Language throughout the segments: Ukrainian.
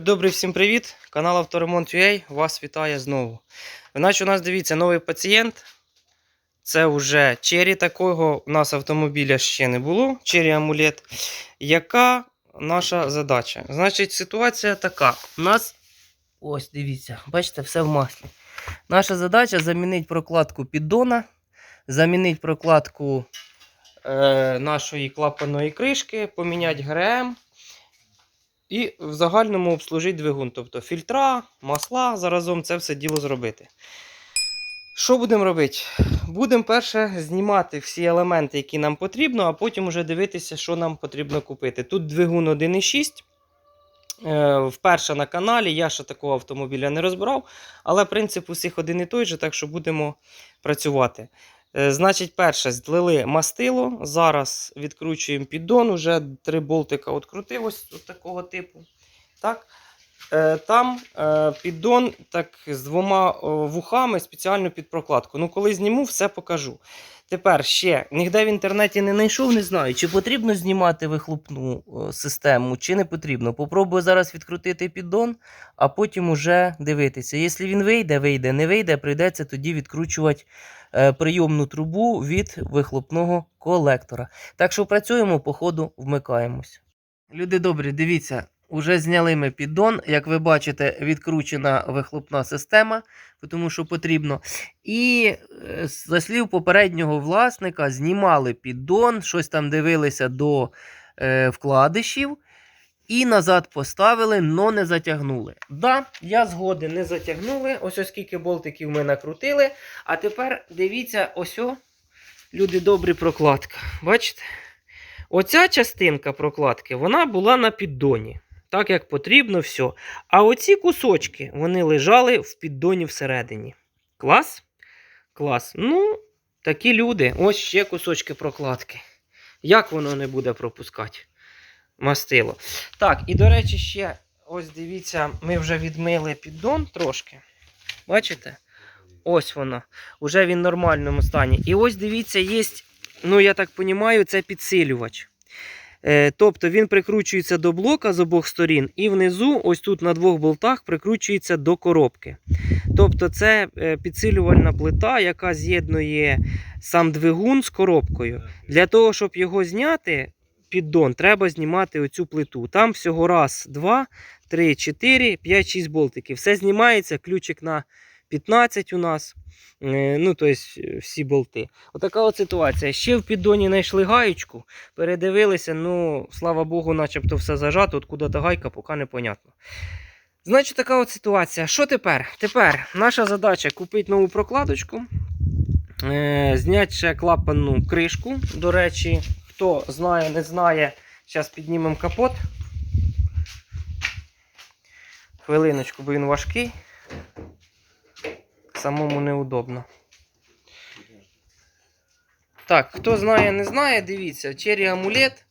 Добрий всім привіт! Канал Авторемонт UA вас вітає знову. Значить, у нас дивіться новий пацієнт. Це вже Cherry такого у нас автомобіля ще не було. Cherry амулет. Яка наша задача? Значить, ситуація така. У нас ось дивіться, бачите, все в маслі. Наша задача замінити прокладку піддона, замінити прокладку е, нашої клапаної кришки, поміняти ГРМ. І в загальному обслужити двигун, тобто фільтра, масла, заразом це все діло зробити. Що будемо робити? Будемо перше знімати всі елементи, які нам потрібно, а потім вже дивитися, що нам потрібно купити. Тут двигун 1.6. Е, Вперше на каналі, я ще такого автомобіля не розбирав, але принцип усіх один і той же, так що будемо працювати. Е, Значить, перше, злили мастило. Зараз відкручуємо піддон. Уже три болтика відкрутив ось такого типу. Так. Е, Там е, піддон так, з двома вухами спеціально під прокладку. Ну, коли зніму, все покажу. Тепер ще ніде в інтернеті не знайшов, не знаю, чи потрібно знімати вихлопну систему, чи не потрібно. Попробую зараз відкрутити піддон, а потім уже дивитися. Якщо він вийде, вийде, не вийде, прийдеться тоді відкручувати прийомну трубу від вихлопного колектора. Так що працюємо, по ходу вмикаємось. Люди добрі, дивіться, уже зняли ми піддон. Як ви бачите, відкручена вихлопна система, тому що потрібно. І е, за слів попереднього власника, знімали піддон, щось там дивилися до е, вкладишів. І назад поставили, но не затягнули. Да, я згоден, не затягнули. Ось оскільки болтиків ми накрутили. А тепер дивіться, ось о, люди добрі прокладка. Бачите? Оця частинка прокладки вона була на піддоні. Так як потрібно, все. А оці кусочки вони лежали в піддоні всередині. Клас? Клас. Ну, такі люди. Ось ще кусочки прокладки. Як воно не буде пропускати? Мастило. Так, і до речі, ще ось дивіться, ми вже відмили піддон трошки. Бачите? Ось воно. Уже він в нормальному стані. І ось дивіться, є, ну я так розумію, це підсилювач. Е, тобто він прикручується до блока з обох сторін, і внизу, ось тут на двох болтах, прикручується до коробки. Тобто це е, підсилювальна плита, яка з'єднує сам двигун з коробкою. Для того, щоб його зняти, піддон, треба знімати оцю плиту. Там всього раз, два, три, чотири, п'ять, шість болтиків. Все знімається, ключик на 15 у нас. Е, Ну, тобто всі болти. Отака от ситуація. Ще в піддоні знайшли гаєчку, передивилися, ну, слава Богу, начебто все зажато, откуда та гайка, поки непонятно. Значить, така от ситуація. Що тепер? Тепер наша задача купити нову прокладочку, е, зняти ще клапанну кришку. До речі, хто знає, не знає, зараз піднімемо капот. Хвилиночку, бо він важкий. Самому неудобно. Так, хто знає, не знає, дивіться, черрі амулет.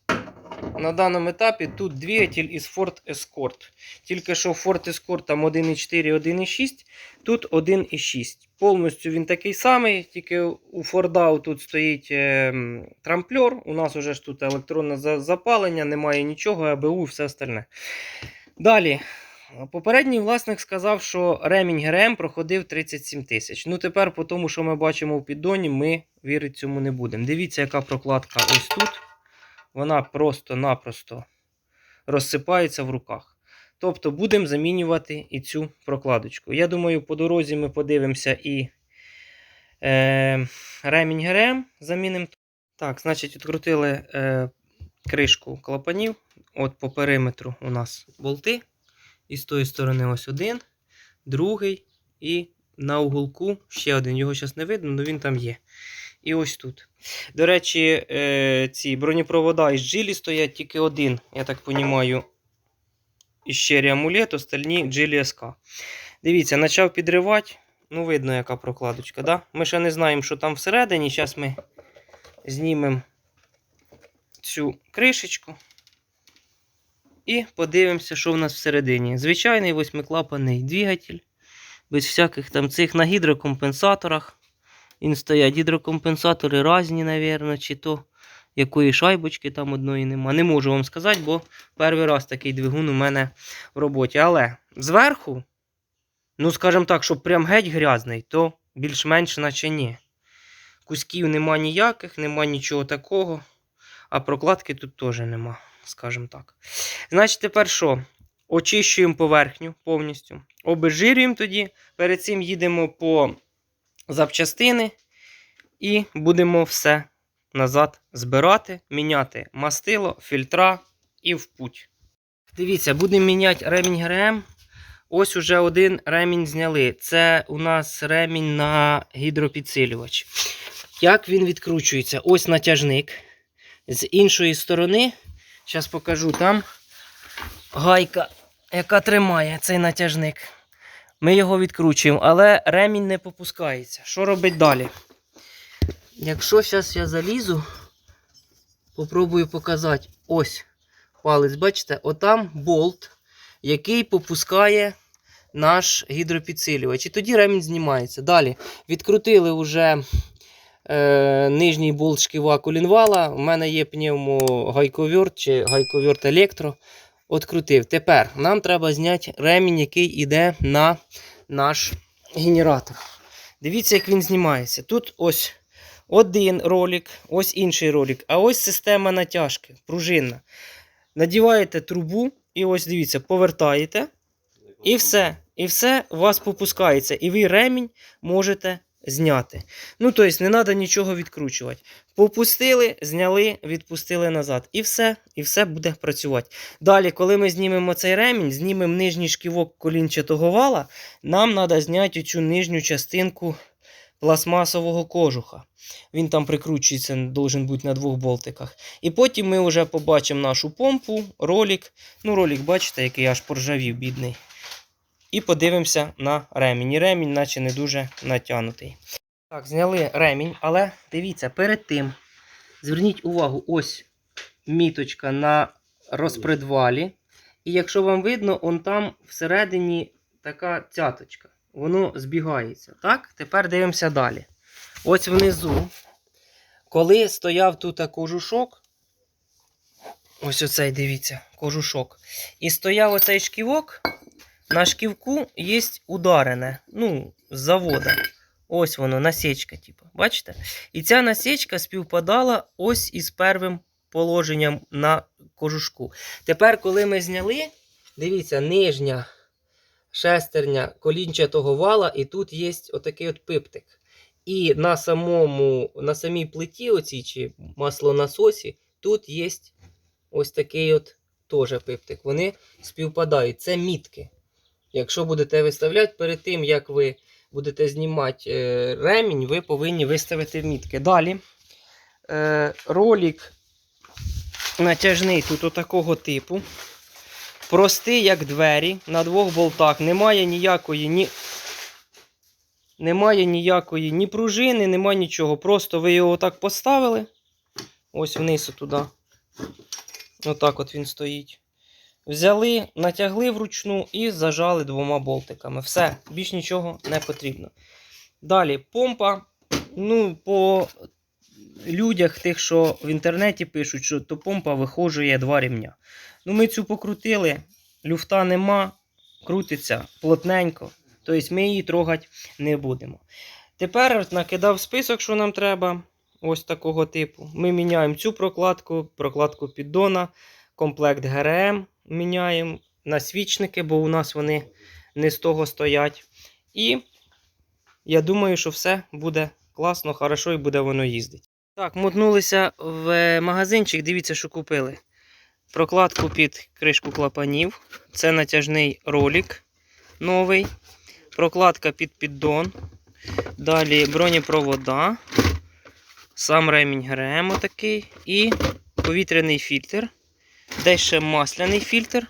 На даному етапі тут двигатель із Ford Escort. Тільки що Ford Escort там 1.4, 1.6, тут 1.6. Повністю він такий самий, тільки у Ford тут стоїть е, трамплер. У нас вже ж тут електронне запалення, немає нічого, АБУ і все остальне. Далі. Попередній власник сказав, що ремінь ГРМ проходив 37 тисяч. Ну тепер, по тому, що ми бачимо в піддоні, ми вірити цьому не будемо. Дивіться, яка прокладка ось тут. Вона просто-напросто розсипається в руках. Тобто будемо замінювати і цю прокладочку. Я думаю, по дорозі ми подивимося і е, ремінь ГРМ замінимо. Так, значить, відкрутили е, кришку клапанів. От по периметру у нас болти. І з тої сторони ось один, другий, і на уголку ще один. Його зараз не видно, але він там є. І ось тут. До речі, е, ці бронепровода із джилі стоять тільки один, я так розумію, із Cherry амулет, остальні джилі СК. Дивіться, почав підривати. Ну, видно, яка прокладочка. Да? Ми ще не знаємо, що там всередині. Зараз ми знімемо цю кришечку. І подивимося, що в нас всередині. Звичайний восьмиклапаний двигатель. Без всяких там цих на гідрокомпенсаторах. Він стоять. Гідрокомпенсатори різні, мабуть, чи то якої шайбочки там одної нема. Не можу вам сказати, бо перший раз такий двигун у мене в роботі. Але зверху, ну скажімо так, щоб прям геть грязний, то більш-менш наче ні. Кусків нема ніяких, нема нічого такого. А прокладки тут теж нема, скажімо так. Значить, тепер що? Очищуємо поверхню повністю. Обезжирюємо тоді. Перед цим їдемо по запчастини і будемо все назад збирати, міняти мастило, фільтра і в путь. Дивіться, будемо міняти ремінь ГРМ. Ось уже один ремінь зняли. Це у нас ремінь на гідропідсилювач. Як він відкручується? Ось натяжник. З іншої сторони, зараз покажу там гайка, яка тримає цей натяжник. Ми його відкручуємо, але ремінь не попускається. Що робить далі? Якщо зараз я залізу, попробую показати. Ось палець, бачите, отам болт, який попускає наш гідропідсилювач. І тоді ремінь знімається. Далі відкрутили вже е, нижній болт шківа колінвала. У мене є пневмо гайковерт чи гайковерт електро. Открутив. Тепер нам треба зняти ремінь, який йде на наш генератор. Дивіться, як він знімається. Тут ось один ролик, ось інший ролик, а ось система натяжки, пружинна. Надіваєте трубу, і ось дивіться, повертаєте, і все. І все у вас попускається. І ви ремінь можете зняти. Ну, тобто, не треба нічого відкручувати. Попустили, зняли, відпустили назад. І все, і все буде працювати. Далі, коли ми знімемо цей ремінь, знімемо нижній шківок колінчатого вала, нам треба зняти цю нижню частинку пластмасового кожуха. Він там прикручується, должен бути на двох болтиках. І потім ми вже побачимо нашу помпу, ролик. Ну, ролик, бачите, який аж поржавів, бідний. І подивимося на ремінь. Ремінь, наче не дуже натягнутий. Так, зняли ремінь, але дивіться, перед тим зверніть увагу, ось міточка на розпредвалі. І якщо вам видно, он там всередині така цяточка. Воно збігається. Так, тепер дивимося далі. Ось внизу, коли стояв тут кожушок, ось оцей, дивіться, кожушок. І стояв оцей шківок, на шківку є ударене, ну, з завода. Ось воно, насічка, типу. Бачите? І ця насічка співпадала ось із первим положенням на кожушку. Тепер, коли ми зняли, дивіться, нижня шестерня колінчатого вала, і тут є отакий от пиптик. І на самому, на самій плиті, оцій чи маслонасосі, тут є ось такий от теж пиптик. Вони співпадають. Це мітки. Якщо будете виставляти, перед тим, як ви будете знімати е, ремінь, ви повинні виставити мітки. Далі е, ролик натяжний тут отакого типу. Простий, як двері, на двох болтах. Немає ніякої ні. Немає ніякої ні пружини, немає нічого. Просто ви його так поставили. Ось вниз туди. Отак от він стоїть. Взяли, натягли вручну і зажали двома болтиками. Все, більш нічого не потрібно. Далі помпа. Ну, по людях, тих, що в інтернеті пишуть, що то помпа вихожує два рівня. Ну, ми цю покрутили, люфта нема, крутиться плотненько. Тобто ми її трогати не будемо. Тепер накидав список, що нам треба. Ось такого типу. Ми міняємо цю прокладку, прокладку піддона, комплект ГРМ міняємо на свічники, бо у нас вони не з того стоять. І я думаю, що все буде класно, хорошо і буде воно їздити. Так, мотнулися в магазинчик. Дивіться, що купили. Прокладку під кришку клапанів. Це натяжний ролик новий. Прокладка під піддон. Далі бронепровода. Сам ремінь ГРМ такий. І повітряний фільтр. Десь ще масляний фільтр.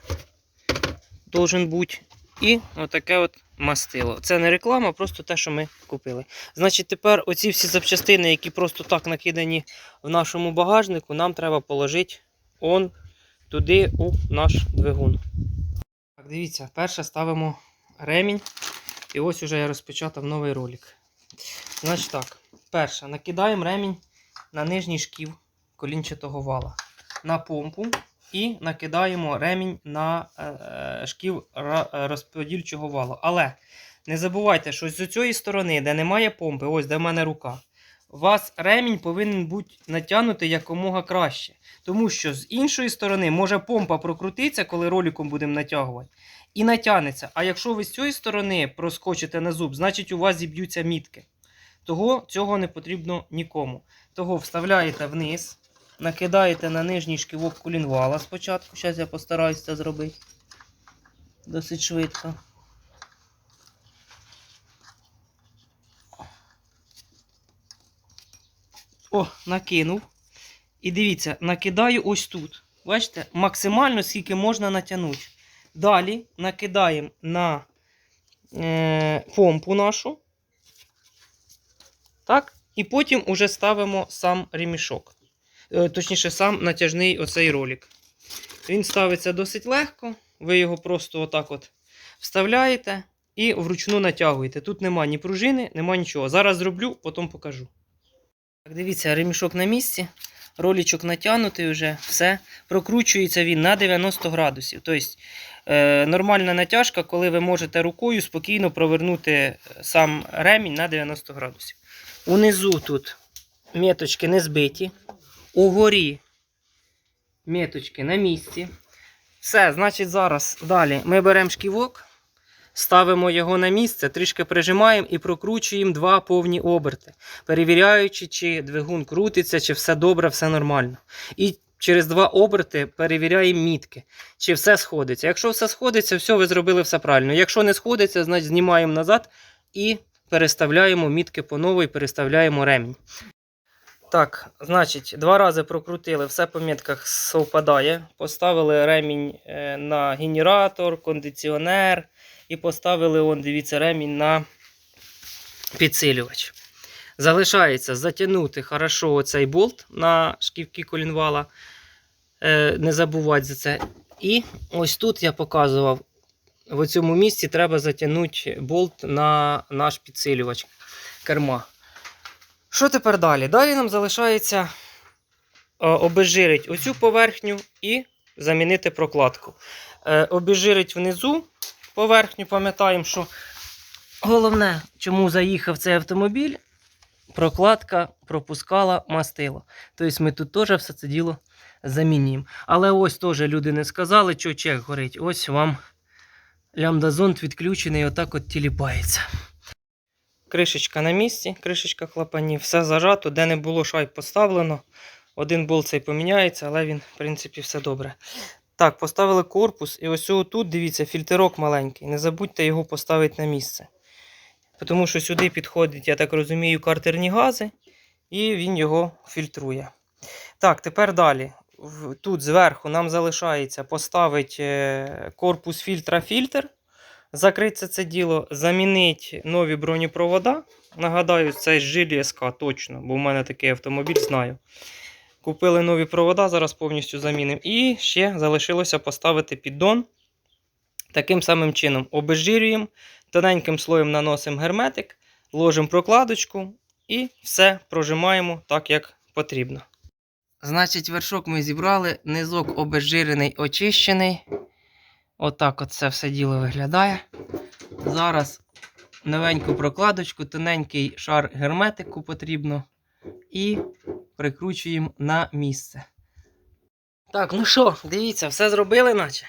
Должен бути. І отаке от мастило. Це не реклама, просто те, що ми купили. Значить, тепер оці всі запчастини, які просто так накидані в нашому багажнику, нам треба положити он туди у наш двигун. Так, дивіться, перше ставимо ремінь. І ось уже я розпечатав новий ролик. Значить так, перше, накидаємо ремінь на нижній шків колінчатого вала на помпу і накидаємо ремінь на е, е, шків е, розподільчого валу. Але не забувайте, що з цієї сторони, де немає помпи, ось де в мене рука, у вас ремінь повинен бути натягнутий якомога краще. Тому що з іншої сторони може помпа прокрутитися, коли роликом будемо натягувати, і натягнеться. А якщо ви з цієї сторони проскочите на зуб, значить у вас зіб'ються мітки. Того цього не потрібно нікому. Того вставляєте вниз, накидаєте на нижній шківок колінвала спочатку. Зараз я постараюся це зробити досить швидко. О, накинув. І дивіться, накидаю ось тут. Бачите, максимально скільки можна натягнути. Далі накидаємо на е, помпу нашу. Так? І потім уже ставимо сам ремішок. Е, точніше, сам натяжний оцей ролик. Він ставиться досить легко. Ви його просто отак от вставляєте і вручну натягуєте. Тут нема ні пружини, нема нічого. Зараз зроблю, потім покажу. Так, дивіться, ремішок на місці, ролічок натягнутий вже, все. Прокручується він на 90 градусів. Тобто е, нормальна натяжка, коли ви можете рукою спокійно провернути е, сам ремінь на 90 градусів. Унизу тут меточки не збиті. Угорі меточки на місці. Все, значить, зараз далі ми беремо шківок, ставимо його на місце, трішки прижимаємо і прокручуємо два повні оберти, перевіряючи, чи двигун крутиться, чи все добре, все нормально. І через два оберти перевіряємо мітки, чи все сходиться. Якщо все сходиться, все, ви зробили все правильно. Якщо не сходиться, значить знімаємо назад і переставляємо мітки по новій, переставляємо ремінь. Так, значить, два рази прокрутили, все по мітках совпадає. Поставили ремінь е, на генератор, кондиціонер і поставили, он, дивіться, ремінь на підсилювач. Залишається затягнути хорошо оцей болт на шківки колінвала. Е, не забувати за це. І ось тут я показував. В цьому місці треба затягнути болт на наш підсилювач керма. Що тепер далі? Далі нам залишається е, обезжирити оцю поверхню і замінити прокладку. Е, обезжирить внизу поверхню, пам'ятаємо, що головне, чому заїхав цей автомобіль, прокладка пропускала мастило. Тобто ми тут теж все це діло замінюємо. Але ось теж люди не сказали, що чек горить. Ось вам лямбдазонт відключений, отак от тіліпається. Кришечка на місці, кришечка клапанів, все зажато, де не було шайб поставлено. Один болт цей поміняється, але він, в принципі, все добре. Так, поставили корпус, і ось тут, дивіться, фільтрок маленький. Не забудьте його поставити на місце. Тому що сюди підходять, я так розумію, картерні гази, і він його фільтрує. Так, тепер далі. Тут зверху нам залишається поставити корпус фільтра фільтр. Закриться це діло, замінити нові бронепровода. Нагадаю, це жилі СК точно, бо в мене такий автомобіль, знаю. Купили нові провода, зараз повністю замінимо. І ще залишилося поставити піддон. Таким самим чином обезжирюємо, тоненьким слоєм наносимо герметик, ложимо прокладочку і все прожимаємо так, як потрібно. Значить, вершок ми зібрали, низок обезжирений, очищений. Отак от це все діло виглядає. Зараз новеньку прокладочку, тоненький шар герметику потрібно. І прикручуємо на місце. Так, ну що, дивіться, все зробили, наче.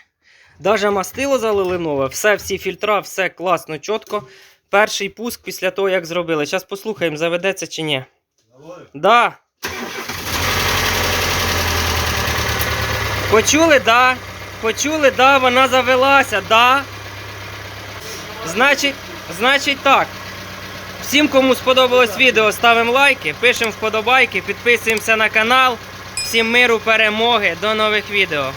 Даже мастило залили нове, все, всі фільтра, все класно, чітко. Перший пуск після того, як зробили. Зараз послухаємо, заведеться чи ні. Да. Почули, да. Почули, да, вона завелася, да. Значить, значить так. Всім, кому сподобалось відео, ставимо лайки, пишемо вподобайки, підписуємося на канал. Всім миру, перемоги, до нових відео.